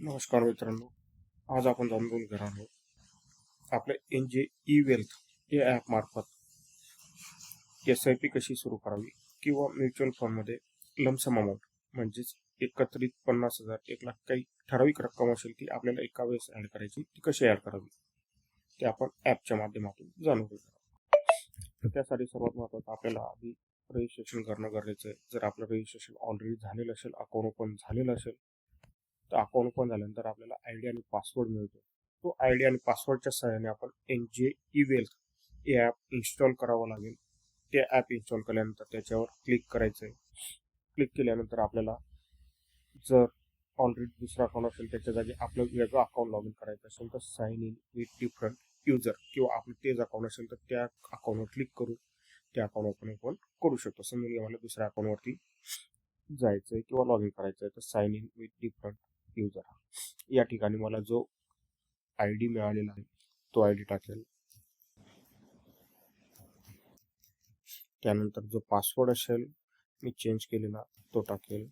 नमस्कार मित्रांनो. आज आपण जाणून घेणार आहोत आपले एन जे ई वेल्थ या ॲप मार्फत एस आय पी कशी सुरू करावी किंवा म्युच्युअल फंडमध्ये लमसम अमाऊंट म्हणजेच एकत्रित पन्नास हजार एक लाख काही ठराविक रक्कम असेल ती आपल्याला एका वेळेस ॲड करायची ती कशी ॲड करावी? ते आपण ॲपच्या माध्यमातून जाणून घेणार तर त्यासाठी सर्वात महत्त्वाचं आपल्याला आधी रजिस्ट्रेशन करणं गरजेचं आहे. जर आपलं रजिस्ट्रेशन ऑलरेडी झालेलं असेल अकाउंट ओपन झालेलं असेल तर अकाउंट ओपन झाल्यानंतर आपल्याला आय डी आणि पासवर्ड मिळतो. तो आय डी आणि पासवर्डच्या सहाय्याने आपण एन जे ई वेल्थ हे ॲप इन्स्टॉल करावं लागेल. ते ॲप इन्स्टॉल केल्यानंतर त्याच्यावर क्लिक करायचं आहे क्लिक केल्यानंतर आपल्याला जर ऑलरेडी दुसरा अकाउंट असेल त्याच्या जागी आपलं वेगळं अकाउंट लॉग इन करायचं असेल तर sign in with different user किंवा आपलं तेच अकाउंट असेल तर त्या अकाउंटवर क्लिक करून त्या अकाउंट ओपन ओपन करू शकतो. समजून घ्या मला दुसऱ्या अकाउंटवरती जायचं आहे किंवा लॉग इन करायचं आहे तर sign in with different user या ठिकाणी मला जो आय डी मिळालेला आहे तो आय डी टाकेल. त्यानंतर जो पासवर्ड असेल मी चेंज केलेला तो टाकेल.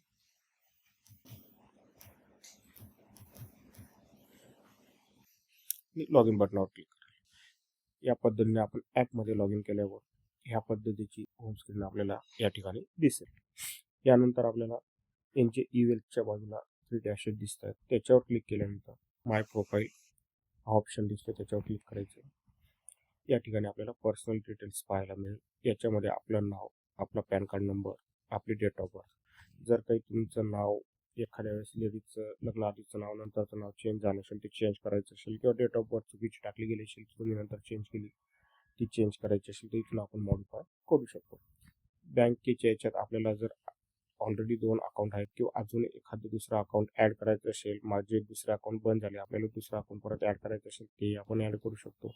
लॉग इन बटनावर क्लिक करेल. या पद्धतीने आपण ॲपमध्ये लॉग इन केल्यावर ह्या पद्धतीची होम स्क्रीन आपल्याला या ठिकाणी दिसेल. यानंतर आपल्याला यांचे ईवेलच्या बाजूला थ्री डॅशेस दिसत आहेत त्याच्यावर क्लिक केल्यानंतर माय प्रोफाईल हा ऑप्शन दिसतो त्याच्यावर क्लिक करायचं. या ठिकाणी आपल्याला पर्सनल डिटेल्स पाहायला मिळेल. याच्यामध्ये आपलं नाव आपला पॅन कार्ड नंबर आपली डेट ऑफ बर्थ जर काही तुमचं नाव एखाद्या वेळेस लेडीजचं लग्न आधीचं नाव नंतरचं नाव चेंज झालं असेल ते चेंज करायचं असेल किंवा डेट ऑफ बर्थ चुकीची टाकली गेली असेल तुम्ही नंतर चेंज केली ती चेंज करायची असेल तर इथून आपण मॉडिफाय करू शकतो. बँकेच्या याच्यात आपल्याला जर ऑलरेडी दोन अकाउंट आहेत किंवा अजून एखादं दुसरं अकाउंट ॲड करायचं असेल माझे दुसरे अकाउंट बंद झाले आपल्याला दुसरं अकाउंट परत ॲड करायचं असेल ते आपण ॲड करू शकतो.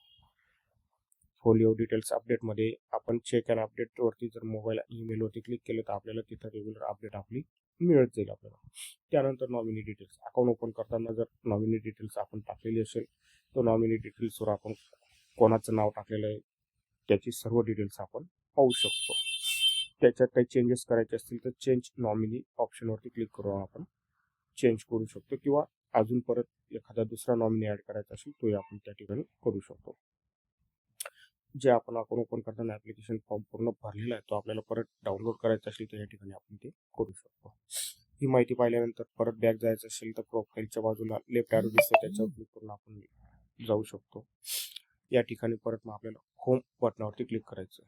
फोलिओ डिटेल्स अपडेटमध्ये आपण चेक अँड अपडेटवरती जर मोबाईल ईमेलवरती क्लिक केलं तर आपल्याला तिथं रेग्युलर अपडेट आपली मिळत जाईल आपल्याला. त्यानंतर नॉमिनी डिटेल्स अकाउंट ओपन करताना जर नॉमिनी डिटेल्स आपण टाकलेली असेल तर नॉमिनी डिटेल्सवर आपण कोणाचं नाव टाकलेलं आहे त्याची सर्व डिटेल्स आपण पाहू शकतो. त्याच्यात काही चेंजेस करायचे असतील तर चेंज नॉमिनी ऑप्शनवरती क्लिक करून आपण. चेंज करू शकतो किंवा अजून परत एखादा दुसरा नॉमिनी ॲड करायचा असेल तोही आपण त्या ठिकाणी करू शकतो. जे आपण अकाउंट ओपन करताना ॲप्लिकेशन फॉर्म पूर्ण भरलेला आहे तो आपल्याला परत डाउनलोड करायचा असेल तर या ठिकाणी आपण ते करू शकतो. ही माहिती पाहिल्यानंतर परत बॅक जायचं असेल तर प्रोफाईलच्या बाजूला लेफ्ट ॲरो दिसतो त्याच्यावर क्लिक करून आपण जाऊ शकतो. या ठिकाणी परत मग आपल्याला होम बटनावरती क्लिक करायचं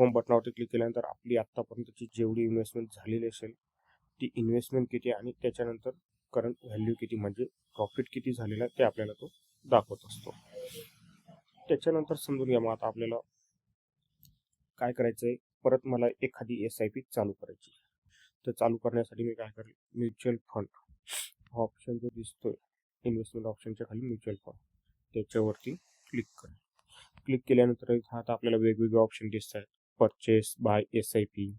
होम बटनावरती क्लिक केल्यानंतर आपली आत्तापर्यंतची जेवढी इन्व्हेस्टमेंट झालेली असेल ती इन्व्हेस्टमेंट किती आणि त्याच्यानंतर करंट व्हॅल्यू किती म्हणजे प्रॉफिट किती झालेला आहे ते आपल्याला तो दाखवत असतो. त्याच्यानंतर समजून घ्या मग आता आपल्याला काय करायचं आहे परत मला एखादी एस आय पी चालू करायची तर चालू करण्यासाठी मी काय करेल? म्युच्युअल फंड हा ऑप्शन जो दिसतोय इन्व्हेस्टमेंट ऑप्शनच्या खाली म्युच्युअल फंड त्याच्यावरती क्लिक करेल. क्लिक केल्यानंतर आता आपल्याला वेगवेगळे ऑप्शन दिसत आहेत purchase buy S I P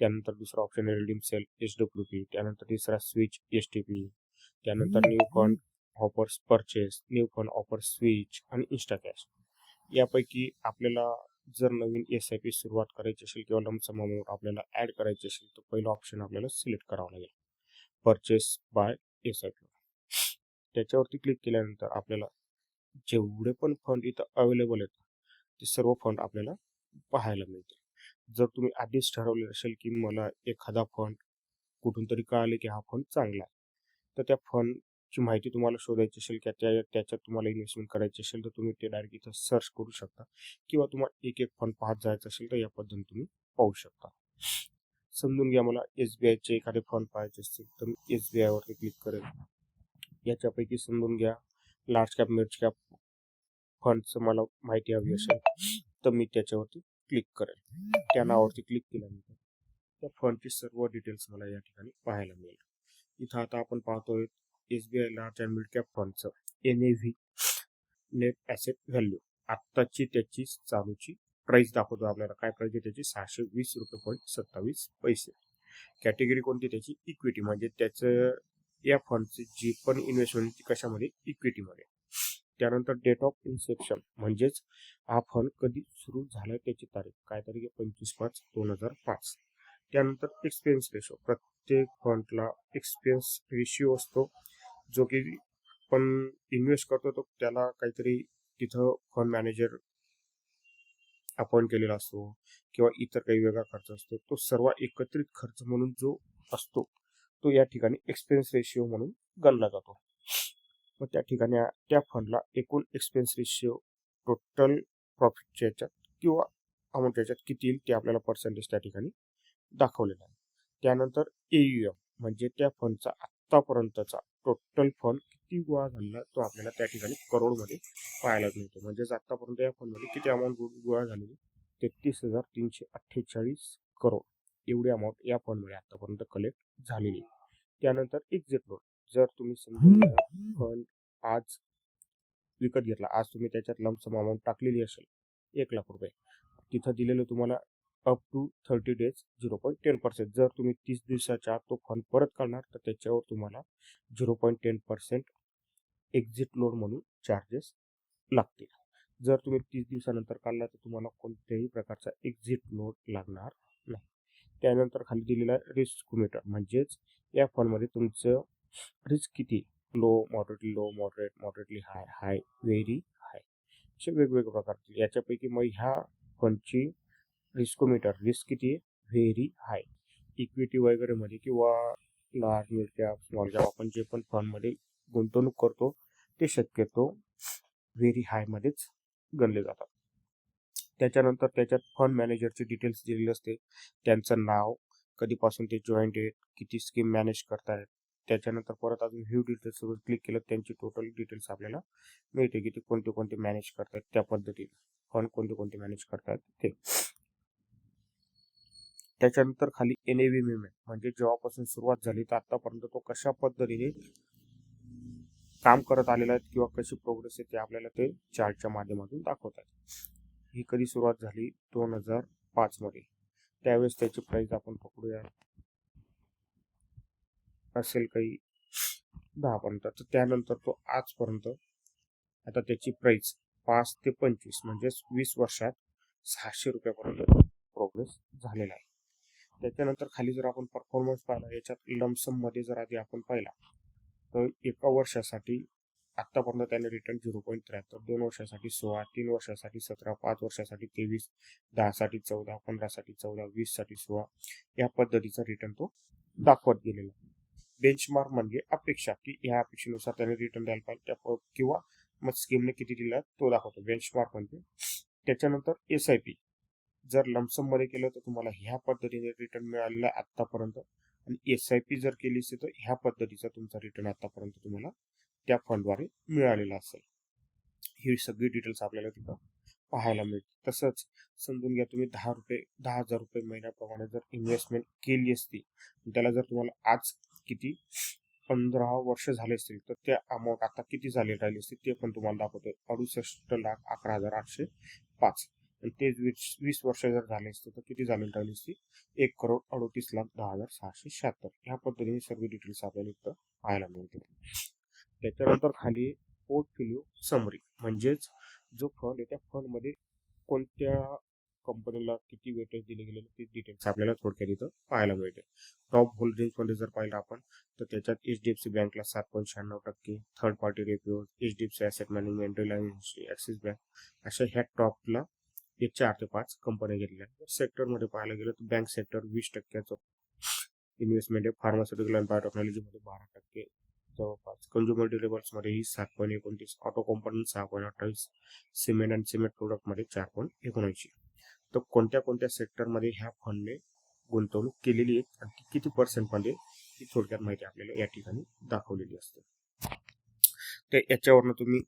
त्यानंतर दुसरा option redeem sell H W P त्यानंतर तिसरा स्विच एस टी पी त्यानंतर new fund offers purchase new fund offer switch आणि इन्स्टा कॅश यापैकी आपल्याला जर नवीन एस आय पी सुरुवात करायची असेल किंवा लमसम अमाऊंट आपल्याला ॲड करायची असेल तर पहिला ऑप्शन आपल्याला सिलेक्ट करावा लागेल. Purchase buy S I P त्याच्यावरती क्लिक केल्यानंतर आपल्याला जेवढे पण फंड इथं अवेलेबल आहेत ते सर्व फंड आपल्याला पाहायला मिळतील. जर तुम्ही आधीच ठरवले असेल की मला एखादा फंड कुठून तरी कळाले की हा फंड चांगला आहे तर त्या फंडची माहिती तुम्हाला शोधायची असेल की त्या त्याच्यात तुम्हाला इन्व्हेस्टमेंट करायची असेल तर तुम्ही ते डायरेक्ट इथं सर्च करू शकता किंवा तुम्हाला एक एक फंड पाहत जायचं असेल तर या पद्धतीने तुम्ही पाहू शकता. समजून घ्या मला एस बी आयचे एखादे फंड पाहायचे असतील तर मी एस बी आयवरती क्लिक करेल. याच्यापैकी समजून घ्या लार्ज कॅप मिड कॅप फंडचं मला माहिती हवी असेल. तर मी त्याच्यावरती क्लिक करेल. त्या नावावरती क्लिक केल्यानंतर त्या फंडची सर्व डिटेल्स मला या ठिकाणी पाहायला मिळेल. इथं आता आपण पाहतोय S B I large and mid cap फंडचं N A V net asset value आत्ताची त्याची चालूची प्राइस दाखवतो आपल्याला. काय प्राइस आहे त्याची? सहाशे वीस रुपये पॉईंट सत्तावीस पैसे. कॅटेगरी कोणती त्याची? इक्विटी म्हणजे त्याचं या फंडची जी पण इन्व्हेस्टमेंट ती कशामध्ये? इक्विटीमध्ये त्यानंतर डेट ऑफ इन्सेप्शन म्हणजेच हा फंड कधी सुरू झाला त्याची तारीख. काय तारीख आहे? पंचवीस पाच दोन हजार पाच. त्यानंतर एक्सपिरियन्स रेशो प्रत्येक फंडला एक्सपिरियन्स रेशिओ असतो. जो की आपण इन्व्हेस्ट करतो तो त्याला काहीतरी तिथं फंड मॅनेजर अपॉइंट केलेला असतो किंवा इतर काही वेगळा खर्च असतो. तो सर्व एकत्रित खर्च म्हणून जो असतो तो या ठिकाणी एक्सपिरियन्स रेशिओ म्हणून गणला जातो. मग त्या ठिकाणी त्या फंडला एकूण एक्सपेन्स रेशिओ टोटल प्रॉफिटच्या याच्यात किंवा अमाऊंट याच्यात किती येईल ते आपल्याला पर्सेंटेज त्या ठिकाणी दाखवलेलं आहे. त्यानंतर एम म्हणजे त्या फंडचा आत्तापर्यंतचा टोटल फंड किती गोळा झालेला तो आपल्याला त्या ठिकाणी करोडमध्ये पाहायला मिळतो. म्हणजेच आत्तापर्यंत या फंडमध्ये किती अमाऊंट गोळा झालेली तेहतीस हजार तीनशे अठ्ठेचाळीस करोड एवढी अमाऊंट या फंडमध्ये आत्तापर्यंत कलेक्ट झालेली त्यानंतर एक्झिट लोन जर तुम्ही समजा फंड आज विकत घेतला आज तुम्ही त्याच्यात लमसम अमाऊंट टाकलेली असेल एक लाख रुपये तिथं दिलेलं तुम्हाला up to thirty days zero point ten percent जर तुम्ही तीस दिवसाच्या आत तो फंड परत काढणार तर त्याच्यावर तुम्हाला zero point ten percent exit loan म्हणून चार्जेस लागतील. जर तुम्ही तीस दिवसानंतर काढला तर तुम्हाला कोणत्याही प्रकारचा एक्झिट लोन लागणार नाही. त्यानंतर खाली दिलेला रिस्क मीटर म्हणजेच या फंडमध्ये तुमचं रिस्क किती? Low moderately low moderate moderately high high very high. असे वेगवेगळे प्रकारचे याच्यापैकी मग ह्या फंडची रिस्कोमीटर. रिस्क किती आहे? Very high. इक्विटी वगैरेमध्ये किंवा large mid cap small cap आपण जे पण फंडमध्ये गुंतवणूक करतो ते शक्यतो व्हेरी हायमध्येच गणले जातात. त्याच्यानंतर त्याच्यात फंड मॅनेजरचे डिटेल्स दिलेले असते. त्यांचं नाव कधीपासून ते जॉईंट आहेत किती स्कीम मॅनेज करतायत त्याच्यानंतर परत अजून व्ह्यू डिटेल्सवर क्लिक केलं त्यांची टोटल डिटेल्स आपल्याला मिळते की ते कोणते कोणते मॅनेज करतात त्या पद्धतीने. फंड कोणते कोणते मॅनेज करतात ते. त्याच्यानंतर खाली एन ए मुवमेंट म्हणजे जेव्हापासून सुरुवात झाली तर आतापर्यंत तो कशा पद्धतीने काम करत आलेला आहे किंवा कशी प्रोग्रेस आहे ते आपल्याला ते चार्टच्या माध्यमातून दाखवतात. ही कधी सुरुवात झाली? दोन हजार पाचमध्ये त्यावेळेस त्याची प्राईस आपण पकडूया. असेल काही दहापर्यंत. तर त्यानंतर तो आजपर्यंत आता त्याची प्राईस पाच ते पंचवीस म्हणजेच वीस वर्षात सहाशे रुपयापर्यंत प्रोग्रेस झालेला आहे. त्याच्यानंतर खाली जर आपण परफॉर्मन्स पाहिला याच्यात लमसममध्ये जर आधी आपण पाहिला तर एका वर्षासाठी आत्तापर्यंत त्याने रिटर्न झिरो पॉईंट त्र्याहत्तर दोन वर्षासाठी सोळा तीन वर्षासाठी सतरा पाच वर्षासाठी तेवीस दहासाठी चौदा पंधरासाठी चौदा वीससाठी सोळा या पद्धतीचा रिटर्न तो दाखवत गेलेला आहे. बेंचमार्क म्हणजे अपेक्षा की या अपेक्षेनुसार त्याने रिटर्न द्यायला पाहिजे. त्या किंवा मग स्कीमने किती दिला तो दाखवतो. बेंचमार्क म्हणजे त्याच्यानंतर एस आय पी जर लमसममध्ये केलं तर तुम्हाला ह्या पद्धतीने रिटर्न मिळालेला आहे आतापर्यंत आणि एस आय पी जर केली असेल तर ह्या पद्धतीचा तुमचा रिटर्न आतापर्यंत तुम्हाला त्या फंडद्वारे मिळालेला असेल. ही सगळी डिटेल्स आपल्याला तिथं पाहायला मिळते तसंच समजून घ्या तुम्ही दहा रुपये दहा हजार रुपये महिन्याप्रमाणे जर इन्व्हेस्टमेंट केली असती त्याला जर तुम्हाला आज किती? पंधरा वर्ष झाले असतील तर त्या अमाऊंट आता किती झाले राहिले असतील ते पण तुम्हाला दाखवतोय. अडुसष्ट लाख अकरा हजार आठशे पाच. आणि ते वीस वीस वर्ष जर झाले असते तर किती झाले राहिले असते? एक करोड अडोतीस लाख दहा हजार सहाशे शहात्तर. ह्या पद्धतीने सर्व डिटेल्स आपल्याला इथं पाहायला मिळतील. त्याच्यानंतर खाली पोर्टफोलिओ समरी म्हणजेच जो फंड आहे त्या फंडमध्ये कोणत्या कंपनीला किती वेटेज दिले गेलेले ते डिटेल्स आपल्याला थोडक्यात इथं पाहायला मिळते. टॉप होल्डिंग्समध्ये जर पाहिलं आपण तर त्याच्यात एच डी एफ सी बँकला सात पॉईंट शहाण्णव टक्के third party repo H D F C asset management Reliance Axis bank अशा ह्या टॉपला एक चार ते पाच कंपन्या घेतल्या आहेत. सेक्टरमध्ये पाहायला गेलं तर बँक सेक्टर वीस टक्क्याचं इन्व्हेस्टमेंट आहे. फार्मास्युटिकल अँड बायोटेक्नॉलॉजीमध्ये बारा टक्के जवळपास. कंझ्युमर ड्युरेबल्समध्येही सात पॉईंट एकोणतीस ऑटो कंपनी सहा पॉईंट अठ्ठावीस सिमेंट अँड सिमेंट प्रोडक्टमध्ये चार पॉईंट एकोणऐंशी. तर कोणत्या कोणत्या सेक्टरमध्ये ह्या फंडने गुंतवणूक केलेली आहे आणि ती किती पर्सेंटमध्ये ही थोडक्यात माहिती आपल्याला या ठिकाणी दाखवलेली असते. तर याच्यावरनं तुम्ही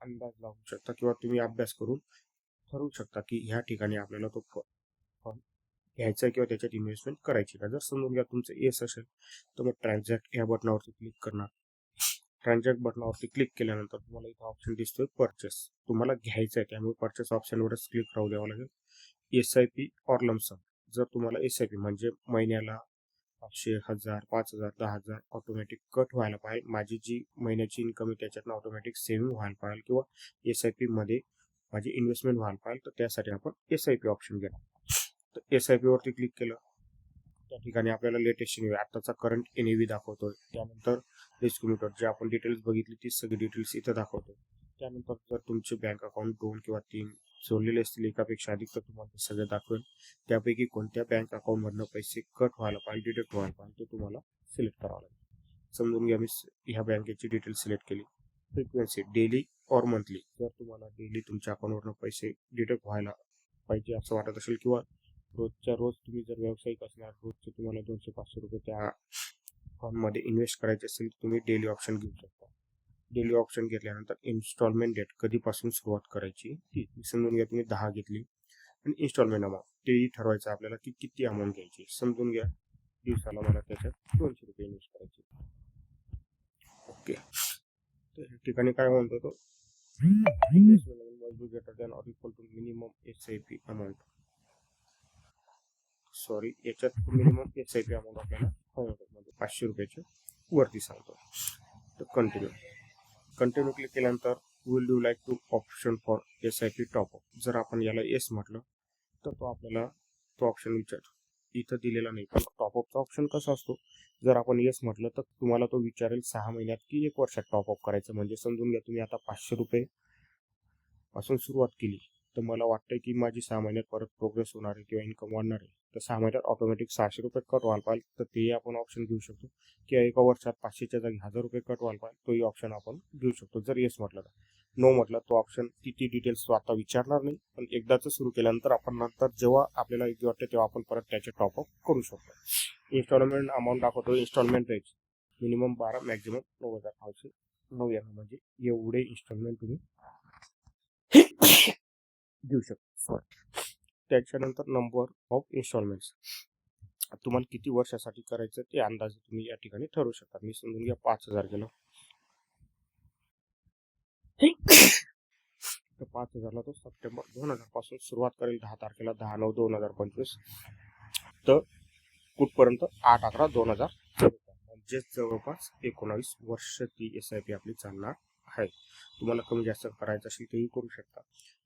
अंदाज लावू शकता किंवा तुम्ही अभ्यास करून ठरवू शकता की ह्या ठिकाणी आपल्याला तो फंड घ्यायचा किंवा त्याच्यात इन्व्हेस्टमेंट करायची का जर समजून घ्या तुमचं येस असेल तर मग ट्रान्झॅक्ट या बटनावरती क्लिक करणार ट्रान्झॅक्ट बटनावरती क्लिक केल्यानंतर तुम्हाला इथं ऑप्शन दिसतोय परचेस तुम्हाला घ्यायचं आहे त्यामुळे परचेस ऑप्शनवरच क्लिक राहू द्यावं लागेल. S I P or lump sum जर तुम्हाला एस आय पी म्हणजे महिन्याला पाचशे हजार पाच हजार दहा हजार ऑटोमॅटिक कट व्हायला पाहिजे माझी जी महिन्याची इन्कम आहे त्याच्यातनं ऑटोमॅटिक सेव्हिंग व्हायला पाहिजे किंवा एस आय पीमध्ये माझी इन्व्हेस्टमेंट व्हायला पाहिजे तर त्यासाठी आपण एस आय पी ऑप्शन घेणार. तर एस आय पीवरती क्लिक केलं त्या ठिकाणी आपल्याला लेटेस्ट एन आताचा करंट एन दाखवतोय. त्यानंतर डिस्क्रिब्युटर जे आपण डिटेल्स बघितली ती सगळी डिटेल्स इथं दाखवतो त्यानंतर जर तुमचे बँक अकाउंट दोन किंवा तीन जोडलेले असतील एकापेक्षा अधिक तर तुम्हाला ते दाखवेल. त्यापैकी कोणत्या बँक अकाउंटमधनं पैसे कट व्हायला पाहिजे डिडक्ट व्हायला पाहिजे ते तुम्हाला सिलेक्ट करावं लागेल. समजून घ्या मी ह्या बँकेची डिटेल सिलेक्ट केली. फ्रिक्वेन्सी डेली ऑर मंथली जर तुम्हाला डेली तुमच्या अकाउंटवरनं पैसे डिडक्ट व्हायला पाहिजे असं वाटत असेल किंवा रोजच्या रोज तुम्ही जर व्यावसायिक असणार रोजचे तुम्हाला दोनशे पाचशे रुपये त्या फॉर्ममध्ये इन्व्हेस्ट करायचे असेल तर तुम्ही डेली ऑप्शन घेऊ शकता. डेली ऑप्शन घेतल्यानंतर इन्स्टॉलमेंट डेट कधीपासून सुरुवात करायची ती समजून घ्या तुम्ही दहा घेतली. आणि इन्स्टॉलमेंट अमाऊंट तेही ठरवायचं आपल्याला की किती अमाऊंट घ्यायची. समजून घ्या दिवसाला मला त्याच्यात दोनशे रुपये इन्व्हेस्ट करायचे. ओके तर या ठिकाणी काय म्हणतो तो greater than or equal to minimum S I P amount sorry याच्यात minimum S I P amount आपल्याला म्हणजे पाचशे रुपयाच्या वरती सांगतो. तर कंटिन्यू कंटिन्यू क्लिक केल्यानंतर will do like to option for S I P top up जर आपण याला एस म्हटलं तर तो आपल्याला तो ऑप्शन विचारतो. इथं दिलेला नाही पण टॉपअपचा ऑप्शन कसा असतो? जर आपण येस म्हटलं तर तुम्हाला तो विचारेल सहा महिन्यात की एक वर्षात टॉपअप करायचं. म्हणजे समजून घ्या तुम्ही आता पाचशे रुपये पासून सुरुवात केली. तर मला वाटतंय की माझी सहा महिन्यात परत प्रोग्रेस होणार आहे किंवा इन्कम वाढणार आहे. तर सहा महिन्यात ऑटोमॅटिक सहाशे रुपये कट व्हायला पाहिजे. तर तेही आपण ऑप्शन घेऊ शकतो. किंवा एका वर्षात पाचशेच्या जागी हजार रुपये कट व्हायला पाहिजे तोही ऑप्शन आपण घेऊ शकतो. जर येस म्हटलं तर. नो म्हटलं तो ऑप्शन किती डिटेल्स तो आता विचारणार नाही. पण एकदाच सुरू केल्यानंतर आपण नंतर जेव्हा आपल्याला योग्य वाटतं तेव्हा आपण परत त्याचे टॉपअप करू शकतो. इन्स्टॉलमेंट अमाऊंट दाखवतो. इन्स्टॉलमेंट रेट मिनिमम बारा मॅक्झिमम नऊ हजार. पाचशे नऊ या म्हणजे एवढे इन्स्टॉलमेंट तुम्ही देऊ शकतो. त्याच्यानंतर नंबर ऑफ इन्स्टॉलमेंट्स तुम्हाला किती वर्षासाठी करायचं ते अंदाजे तुम्ही या ठिकाणी ठरवू शकता. मी समजून घ्या पाच हजार गेलो तर पाच हजारला तो सप्टेंबर दोन हजारपासून सुरुवात करेल दहा तारखेला दहा नऊ दोन हजार पंचवीस. तर कुठपर्यंत? आठ अकरा दोन हजार. म्हणजेच जवळपास एकोणावीस वर्ष ती एस आय पी आपली चालणार आहे. तुम्हाला कमी जास्त करायचं असेल तेही करू शकता.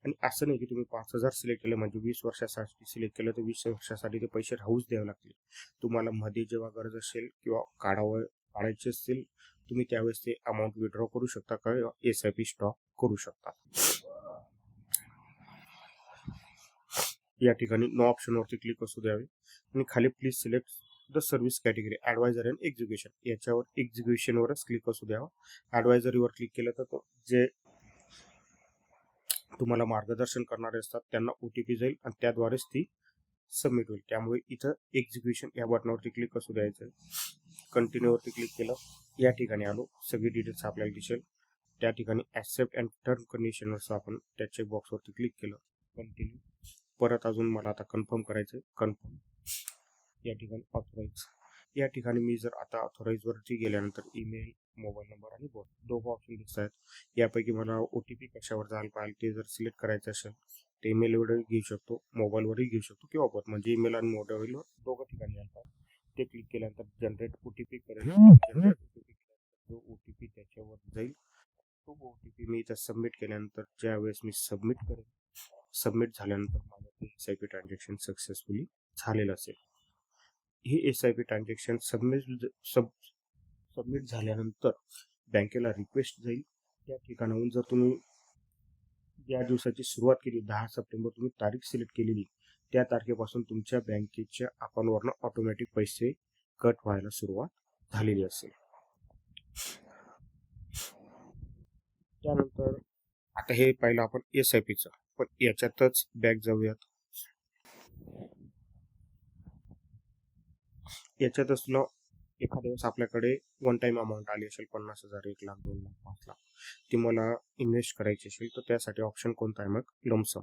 आणि असं नाही की तुम्ही पाच हजार सिलेक्ट केलं म्हणजे वीस वर्षासाठी सिलेक्ट केलं तर वीस वर्षासाठी ते पैसे राहूच द्यावे लागतील. तुम्हाला मध्ये जेव्हा गरज असेल किंवा काढावं काढायचे असतील तुम्ही त्यावेळेस ते अमाऊंट विड्रॉ करू शकता किंवा एस आय पी स्टॉक करू शकता. या ठिकाणी नो ऑप्शनवरती क्लिक असू द्यावे. आणि खाली please select the service category advisor and execution. याच्यावर एक्झिक्युशनवरच क्लिक असू द्यावं. ॲडवायझरीवर क्लिक केलं तर तो जे तुम्हाला मार्गदर्शन करणारे असतात त्यांना ओ टी पी जाईल आणि त्याद्वारेच ती सबमिट होईल. त्यामुळे इथं एक्झिक्युशन या बटनावरती क्लिक असू द्यायचं. कंटिन्यूवरती क्लिक केलं या ठिकाणी आलो. सगळी डिटेल्स आपल्याला दिसेल. त्या ठिकाणी ॲक्सेप्ट अँड टर्म कंडिशनर्स आपण त्या चेकबॉक्सवरती क्लिक केलं. कंटिन्यू परत अजून मला आता कन्फर्म करायचं कन्फर्म या ठिकाणी ऑथोराईज या ठिकाणी मी जर आता ऑथोराईजवरती गेल्यानंतर ईमेल मोबाईल नंबर आणि बोट दोघं ऑप्शन दिसत आहेत. यापैकी मला ओ टी पी कशावर जायला पाहिजे ते जर सिलेक्ट करायचं असेल तर ईमेलवरही घेऊ शकतो मोबाईलवरही घेऊ शकतो किंवा बोट म्हणजे ईमेल आणि मोबाईलवर दोघं ठिकाणी यायला पाहिजे. ते क्लिक केल्यानंतर जनरेट ओ टी पी करेल. जनरेट ओ टी पी केल्यानंतर जो ओ टी पी त्याच्यावर जाईल तो ओ टी पी मी इथं सबमिट केल्यानंतर ज्या वेळेस मी सबमिट करेल सबमिट झाल्यानंतर माझं ते S I P transaction successfully झालेलं असेल. हे S I P transaction submit sub submit झाल्यानंतर बँकेला रिक्वेस्ट जाईल. त्या ठिकाणाहून जर तुम्ही या दिवसाची सुरुवात केली दहा सप्टेंबर तुम्ही तारीख सिलेक्ट केलेली त्या तारखेपासून तुमच्या बँकेच्या अकाउंटवरनं ऑटोमॅटिक पैसे कट व्हायला सुरुवात झालेली असेल. त्यानंतर आता हे पाहिलं आपण एस आय पीचं पण याच्यातच बॅग जाऊयात. याच्यातच ना एखाद्या वेळेस आपल्याकडे वन टाइम अमाऊंट आली असेल पन्नास हजार एक लाख दोन लाख पाच लाख ती मला इन्व्हेस्ट करायची असेल तर त्यासाठी ऑप्शन कोणता आहे मग? लमसम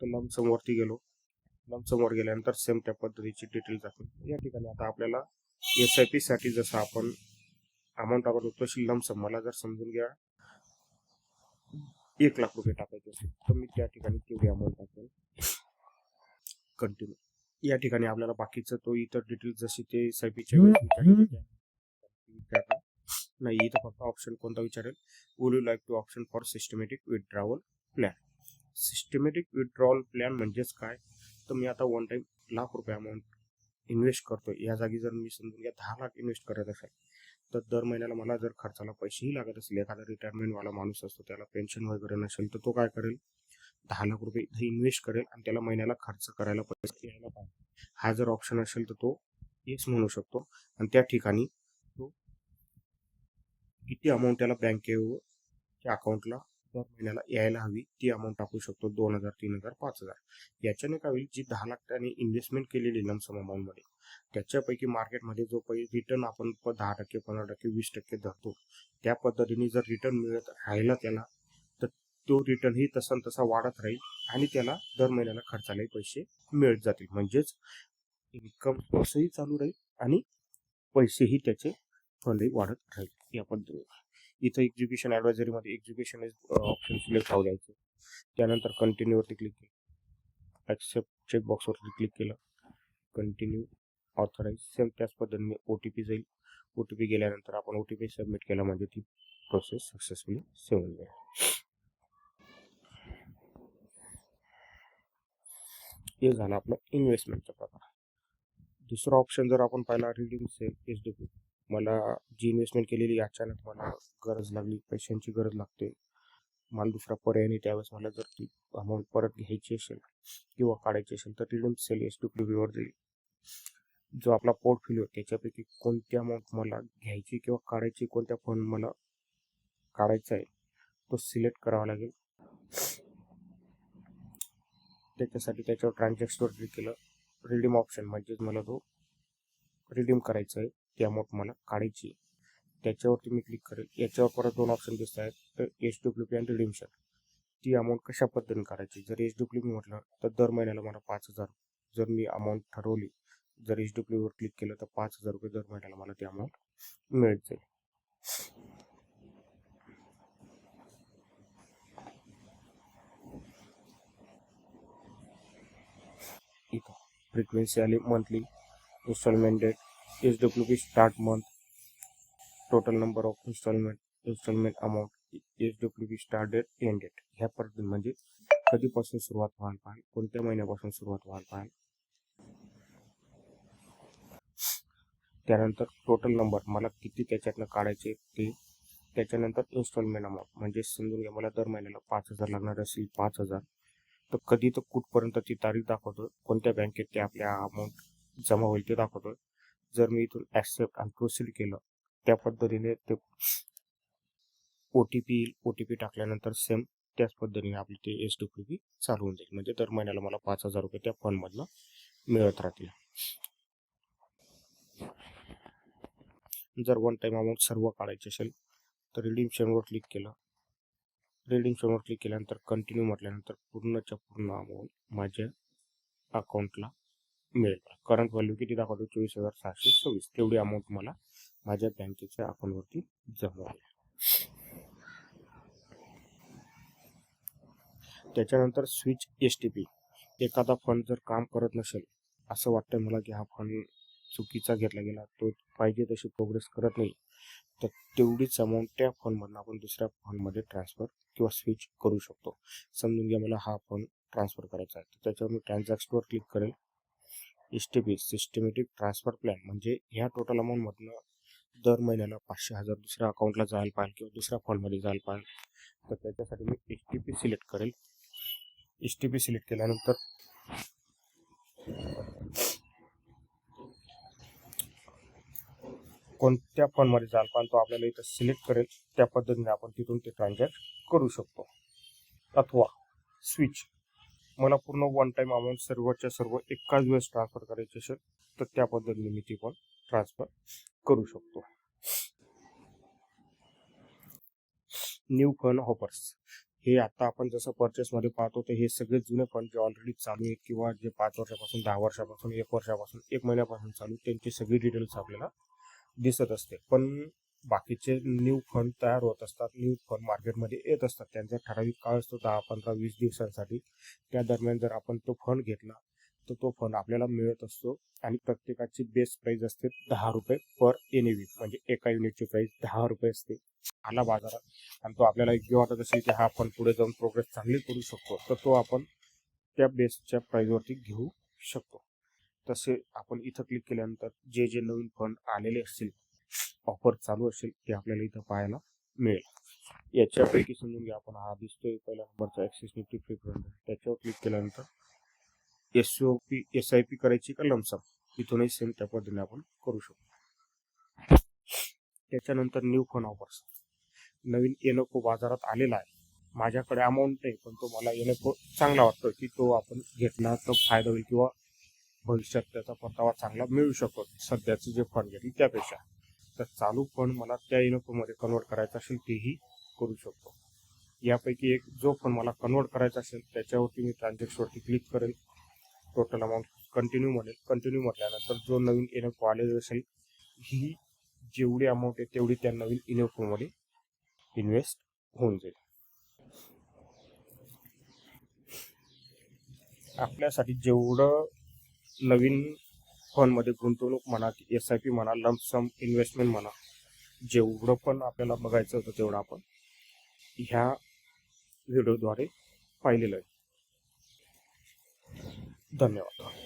तर लमसम वरती गेलो. लमसम वर गेल्यानंतर सेम त्या पद्धतीची डिटेल दाखवली या ठिकाणी आता आपल्याला एस आय पी साठी जसं आपण अमाऊंट टाकत तशी लमसम मला जर समजून घ्या एक लाख रुपये टाकायचे असेल तर मी त्या ठिकाणी तेवढी अमाऊंट टाकेल कंटिन्यू या ठिकाणी आपल्याला बाकीचं तो इतर डिटेल्स जशी ते एस आय पीच्या नाही इथं फक्त ऑप्शन कोणता विचारेल? Would you like to option for systematic withdrawal plan systematic withdrawal plan म्हणजेच काय? तर मी आता वन टाइम लाख रुपये अमाऊंट इन्व्हेस्ट करतो या जागी जर मी समजून घ्या दहा लाख इन्व्हेस्ट करत असेल तर दर महिन्याला मला जर खर्चाला पैसेही लागत असेल एखादा रिटायरमेंटवाला माणूस असतो त्याला पेन्शन वगैरे नसेल तर तो काय करेल? दहा लाख रुपये इथे इन्व्हेस्ट करेल आणि त्याला महिन्याला खर्च करायला पैसे यायला पाहिजे. हा जर ऑप्शन असेल तर तो येस म्हणू शकतो. आणि त्या ठिकाणी तो किती अमाऊंट त्याला बँकेच्या अकाउंटला दर महिन्याला यायला हवी ती अमाऊंट टाकू शकतो दोन हजार तीन हजार पाच हजार. याच्याने काय होईल जी दहा लाख त्याने इन्व्हेस्टमेंट केलेली लमसम अमाऊंटमध्ये त्याच्यापैकी मार्केटमध्ये जो काही रिटर्न आपण दहा टक्के पंधरा टक्के वीस टक्के धरतो त्या पद्धतीने जर रिटर्न मिळत राहिला त्याला तो रिटर्न ही तसा तसा वाढत राहील आणि त्याला दर महिन्याला खर्चालाही पैसे मिळत जातील. म्हणजेच इन्कम सोर्सही चालू राहील आणि पैसेही त्याचे फंडही वाढत राहील या पद्धतीने. इथं एक्झिक्युशन ॲडवायझरीमध्ये एक्झिक्युशन ऑप्शन सिलेक्ट राहू द्यायचं. त्यानंतर कंटिन्यूवरती क्लिक केलं. ॲक्सेप्ट चेकबॉक्सवरती क्लिक केलं. कंटिन्यू ऑथराईज सेम त्याच पद्धतीने ओ टी पी जाईल. ओ टी पी गेल्यानंतर आपण ओ टी पी सबमिट केला म्हणजे ती प्रोसेस सक्सेसफुली सेव्ह होऊन जाईल हे झालं आपलं इन्व्हेस्टमेंटचा प्रकार. दुसरा ऑप्शन जर आपण पाहिला रिडीम सेल एस डी मला जी इन्व्हेस्टमेंट केलेली अचानक मला गरज लागली पैशांची गरज लागते. मला दुसरा पर्याय नाही त्यावेळेस मला जर ती अमाऊंट परत घ्यायची असेल किंवा काढायची असेल तर रिडीम सेल एस वर जाईल. जो आपला पोर्टफोलिओ त्याच्यापैकी कोणती अमाऊंट मला घ्यायची किंवा काढायची कोणत्या फंड मला काढायचा आहे तो सिलेक्ट करावा लागेल. त्याच्यासाठी त्याच्यावर ट्रान्झॅक्शनवर क्लिक केलं. रिडीम ऑप्शन म्हणजेच मला तो रिडीम करायचा आहे. ती अमाऊंट मला काढायची आहे. त्याच्यावरती मी क्लिक करेल. याच्यावर परत दोन ऑप्शन दिसत आहेत. तर एच डब्ल्यू पी आणि रिडीमशन ती अमाऊंट कशा पद्धतीने काढायची? जर एच डब्ल्यू पी म्हटलं तर दर महिन्याला मला पाच हजार जर मी अमाऊंट ठरवली जर एच डब्ल्यूवर क्लिक केलं तर पाच हजार रुपये दर महिन्याला मला ती अमाऊंट मिळत जाईल. फ्रिक्वेन्सी आली monthly instalment date H W P start month total number of instalment instalment amount S W P start date end date ह्या पद्धतीने म्हणजे कधीपासून सुरुवात व्हायला पाहिजे कोणत्या महिन्यापासून सुरुवात व्हायला पाहिजे. त्यानंतर टोटल नंबर मला किती त्याच्यातनं काढायचे ते त्याच्यानंतर इन्स्टॉलमेंट अमाऊंट म्हणजे समजून घ्या मला दर महिन्याला पाच हजार लागणार असेल पाच हजार. तर कधी तर कुठपर्यंत ती तारीख दाखवतो कोणत्या बँकेत ते आपल्या अमाऊंट जमा होईल ते दाखवतो जर मी इथून ॲक्सेप्ट आणि प्रोसीड केलं त्या पद्धतीने ते ओ टी पी येईल. ओ टी पी टाकल्यानंतर सेम त्याच पद्धतीने आपली ते एस डब्ल्यू पी चालू होऊन जाईल. म्हणजे दर महिन्याला मला पाच हजार रुपये त्या फंडमधनं मिळत राहतील. जर वन टाईम अमाऊंट सर्व काढायची असेल तर रिडीमशनवर क्लिक केलं रिडीमशनवर क्लिक केल्यानंतर कंटिन्यू म्हटल्यानंतर पूर्णच्या पूर्ण अमाऊंट माझ्या अकाउंटला मिळेल. करंट व्हॅल्यू किती दाखवतो? चोवीस हजार सहाशे सव्वीस. तेवढी अमाऊंट मला माझ्या बँकेच्या अकाउंटवरती जमा होईल त्याच्यानंतर स्विच एस टी पी एखादा फंड जर काम करत नसेल असं वाटतं मला की हा फंड चुकीचा घेतला गेला तो पाहिजे तशी प्रोग्रेस करत नाही. तर तेवढीच अमाऊंट त्या फोनमधून आपण दुसऱ्या फोनमध्ये ट्रान्सफर किंवा स्विच करू शकतो. समजून घ्या मला हा फोन ट्रान्सफर करायचा आहे. तर त्याच्यावर मी ट्रान्झॅक्शनवर क्लिक करेल. S T P systematic transfer plan म्हणजे ह्या टोटल अमाऊंटमधनं दर महिन्याला पाचशे हजार दुसऱ्या अकाउंटला जायला पाहिजे किंवा दुसऱ्या फोनमध्ये जायला पाहिजे तर त्याच्यासाठी मी एच टी पी सिलेक्ट करेल. एच टी पी सिलेक्ट केल्यानंतर कोणत्या फंडमध्ये जाल पण तो आपल्याला इथं सिलेक्ट करेल. त्या पद्धतीने आपण तिथून ते ट्रान्झॅक्ट करू शकतो. अथवा स्विच मला पूर्ण वन टाईम अमाऊंट सर्वच्या सर्व एकाच वेळेस ट्रान्सफर करायची असेल तर त्या पद्धतीने मी ती पण ट्रान्सफर करू शकतो. न्यू फंड ऑफर्स हे आता आपण जसं परचेसमध्ये पाहतो तर हे सगळे जुने फंड जे ऑलरेडी चालू आहेत किंवा जे पाच वर्षापासून दहा वर्षापासून एक वर्षापासून एक महिन्यापासून चालू त्यांची सगळी डिटेल्स आपल्याला दिसत असते. पण बाकीचे न्यू फंड तयार होत असतात न्यू फंड मार्केटमध्ये येत असतात. त्यांचा ठराविक काळ असतो दहा पंधरा वीस दिवसांसाठी. त्या दरम्यान जर आपण तो फंड घेतला तर तो फंड आपल्याला मिळत असतो. आणि प्रत्येकाची बेस्ट प्राइस असते दहा रुपये पर एन म्हणजे एका युनिटची प्राइस दहा रुपये असते. आला बाजारात. आणि तो आपल्याला योग्य वाटत असेल की हा फंड पुढे जाऊन प्रोग्रेस चांगली करू शकतो तर तो आपण त्या बेसच्या प्राईजवरती घेऊ शकतो. तसे आपण इथं क्लिक केल्यानंतर जे जे नवीन फंड आलेले असतील ऑफर चालू असेल ते आपल्याला इथं पाहायला मिळेल. याच्यापैकी समजून घ्या आपण हा दिसतोय पहिल्या नंबरचा ॲक्सिस निफ्टी फ्रिक्वेंट त्याच्यावर क्लिक केल्यानंतर S O P S I P करायची का लमसम इथूनही सेम त्या पद्धतीने आपण करू शकतो. त्याच्यानंतर न्यू फंड ऑफर्स नवीन एनोको बाजारात आलेला आहे. माझ्याकडे अमाऊंट आहे पण तो मला एनोको चांगला वाटतो की तो आपण घेतला तर फायदा होईल किंवा भविष्यात त्याचा परतावा चांगला मिळू शकतो. सध्याचं जे फंड घेतली त्यापेक्षा. तर चालू फंड मला त्या इनोकोमध्ये कन्वर्ट करायचा असेल तेही करू शकतो. यापैकी एक जो फंड मला कन्वर्ट करायचा असेल त्याच्यावरती मी ट्रान्झॅक्शनवरती क्लिक करेल टोटल अमाऊंट कंटिन्यू म्हणेल. कंटिन्यू म्हटल्यानंतर जो नवीन इनोको आलेला असेल ही जेवढी अमाऊंट आहे तेवढी त्या नवीन इनोकोमध्ये इन्व्हेस्ट होऊन जाईल. आपल्यासाठी जेवढं नवीन फंडमध्ये गुंतवणूक म्हणा की एस आय पी म्हणा लमसम इन्व्हेस्टमेंट म्हणा जेवढं पण आपल्याला बघायचं होतं तेवढं आपण ह्या व्हिडिओद्वारे पाहिलेलं आहे. धन्यवाद.